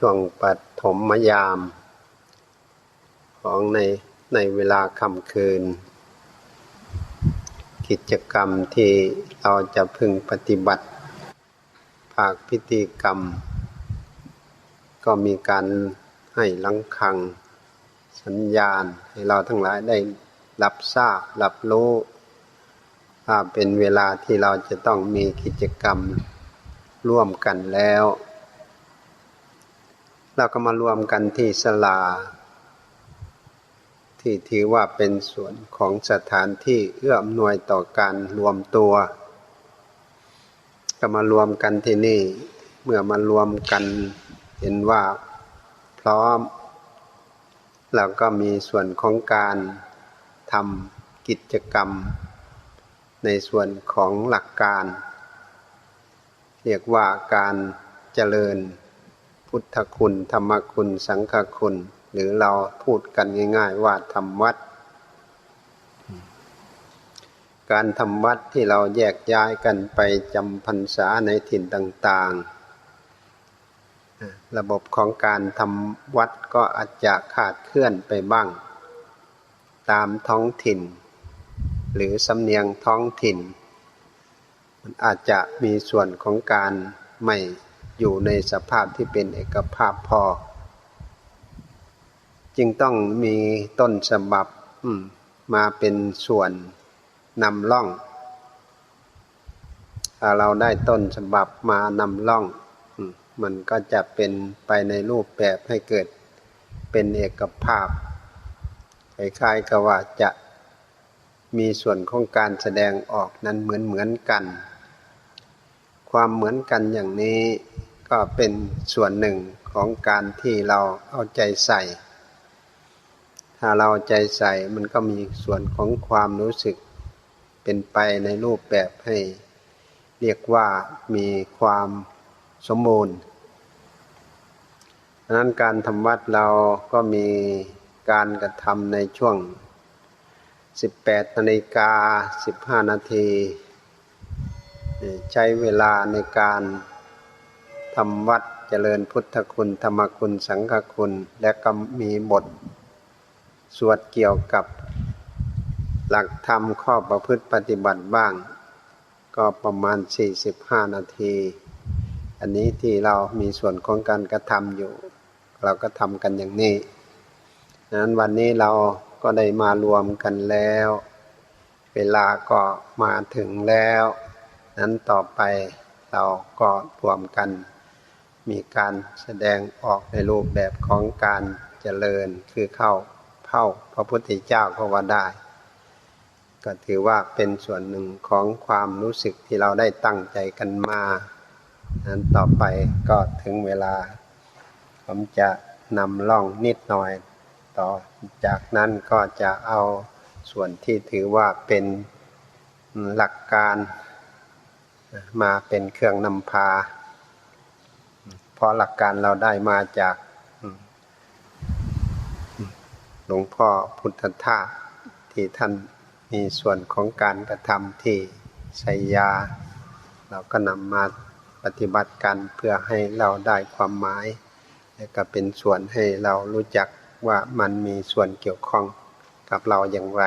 ช่วงปัถมยาม ของในในเวลาค่ำคืน กิจกรรมที่เราจะพึงปฏิบัติ ภาคพิธีกรรม ก็มีการให้ลังคัง สัญญาณให้เราทั้งหลายได้รับทราบรับรู้ว่าเป็นเวลาที่เราจะต้องมีกิจกรรมร่วมกันแล้ว เราก็มารวมกันที่สลา ที่ถือว่าเป็นส่วนของสถานที่เอื้ออำนวยต่อการรวมตัว ก็มารวมกันที่นี่ เมื่อมารวมกันเห็นว่าพร้อม เราก็มีส่วนของการทำกิจกรรม ในส่วนของหลักการ เรียกว่าการเจริญ พุทธคุณ ธรรมคุณ สังฆคุณ หรือเราพูดกันง่าย ๆ ว่าทำวัด การทำวัดที่เราแยกย้ายกันไปจำพรรษาในถิ่นต่าง ๆ ระบบของการทำวัดก็อาจจะขาดเคลื่อนไปบ้าง ตามท้องถิ่น หรือสำเนียงท้องถิ่น มันอาจจะมีส่วนของการไม่ อยู่ในสภาพที่เป็นเอกภาพพอ จึงต้องมีต้นฉบับมาเป็นส่วนนำล่อง ถ้าเราได้ต้นฉบับมานำล่อง มันก็จะเป็นไปในรูปแบบให้เกิดเป็นเอกภาพคล้ายๆกับว่าจะมีส่วนของการแสดงออกนั้นเหมือนเหมือนกัน ความเหมือนกันอย่างนี้ ก็เป็นส่วนหนึ่งของการที่เราเอาใจใส่ ถ้าเราใจใส่มันก็มีส่วนของความรู้สึกเป็นไปในรูปแบบให้เรียกว่ามีความสมบูรณ์ดังนั้นการทำวัดเราก็มีการกระทำในช่วง 18นาฬิกา 15 นาที ใช้เวลาในการ ทำวัดเจริญพุทธคุณ ธรรมคุณสังฆคุณ และก็มีบท สวดเกี่ยวกับหลักธรรมข้อประพฤติปฏิบัติบ้าง ก็ประมาณ 45 นาที อันนี้ที่เรามีส่วนของการกระทำอยู่ เราก็ทำกันอย่างนี้นั้นวันนี้เราก็ได้มารวมกันแล้ว เวลาก็มาถึงแล้ว นั้นต่อไปเราก็รวมกัน มีการแสดงออกในรูปแบบของการเจริญคือเข้าเผ่าพระพุทธเจ้าก็ว่าได้ ก็ถือว่าเป็นส่วนหนึ่งของความรู้สึกที่เราได้ตั้งใจกันมานั้นต่อไปก็ถึงเวลา ผมจะนำล่องนิดหน่อย ต่อจากนั้นก็จะเอาส่วนที่ถือว่าเป็นหลักการมาเป็นเครื่องนำพา เพราะหลักการเราได้มาจากหลวงพ่อพุทธทาสที่ท่านมีส่วนของการกระทำที่ชัยยา เราก็นำมาปฏิบัติกันเพื่อให้เราได้ความหมาย และก็เป็นส่วนให้เรารู้จักว่ามันมีส่วนเกี่ยวข้องกับเราอย่างไร